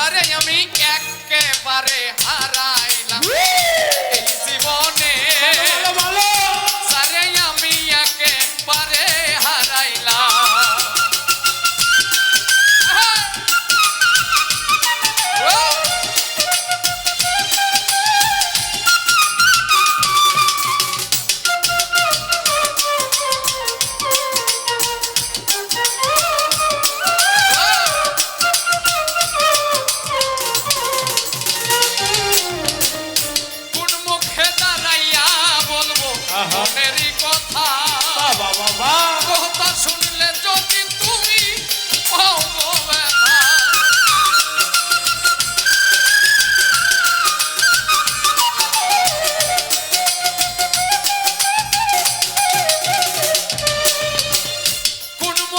আমি একেবারে হারাইলাম। এই জীবনে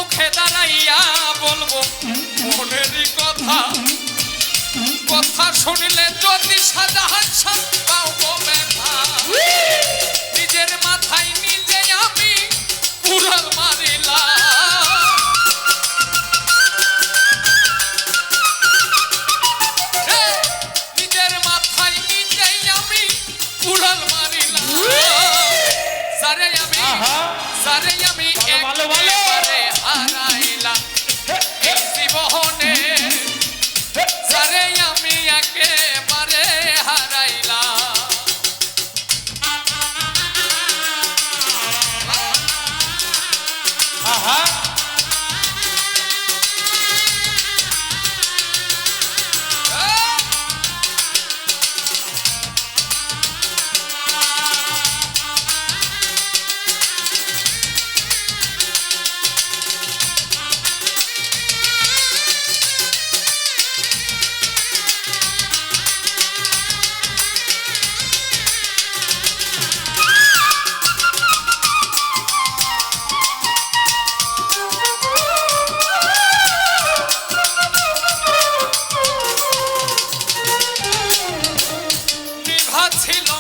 মুখে দাঁড়াইয়া বলব মনেরই কথা। কথা শুনলে যদি গো ব্যথা। নিজের মাথায় নিজে আমি কুড়াল মারিলাম। নিজের মাথায় সারে আমি। একেবারে হারাইলাম। এই জীবনে সারে আমি একেবারে হারাইলাম।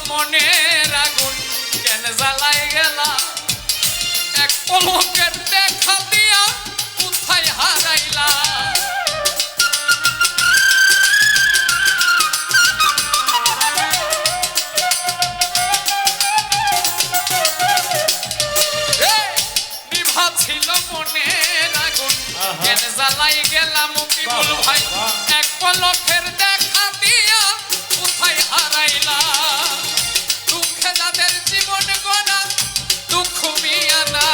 মনের আগুন কেন জ্বালাই গেলা? এক পলকের দেখা দিয়া কোথায় হারাইলা? ছিল মনের আগুন। কেন জ্বালাই গেলাম বিপুল ভাই? এক পলকের দেখা দিয়া কোথায় হারাইলা। দুঃখে যাদের জীবন গড়া দুঃখ মিয়া না।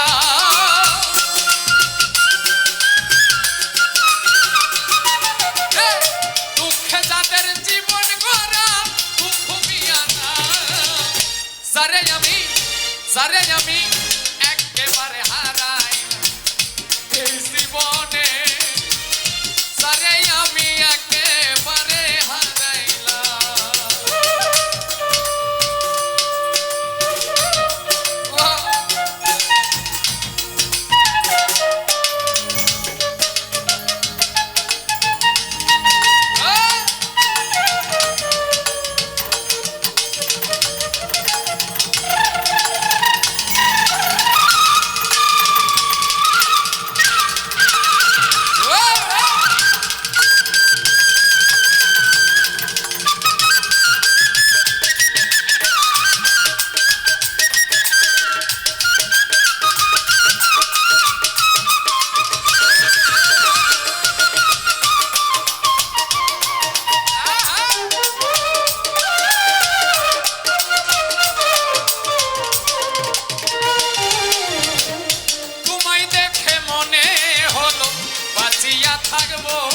হে, দুঃখে যাদের জীবন গড়া দুঃখ মিয়া না। সারে আমি সারে আমি acabou.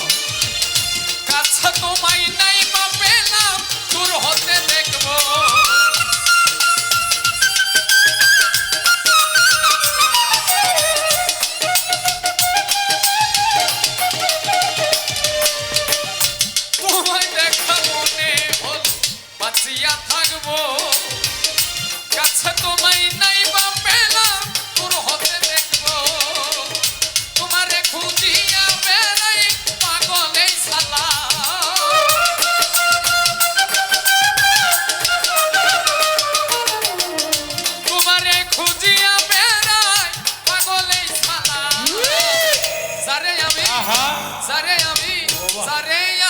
সারে আমি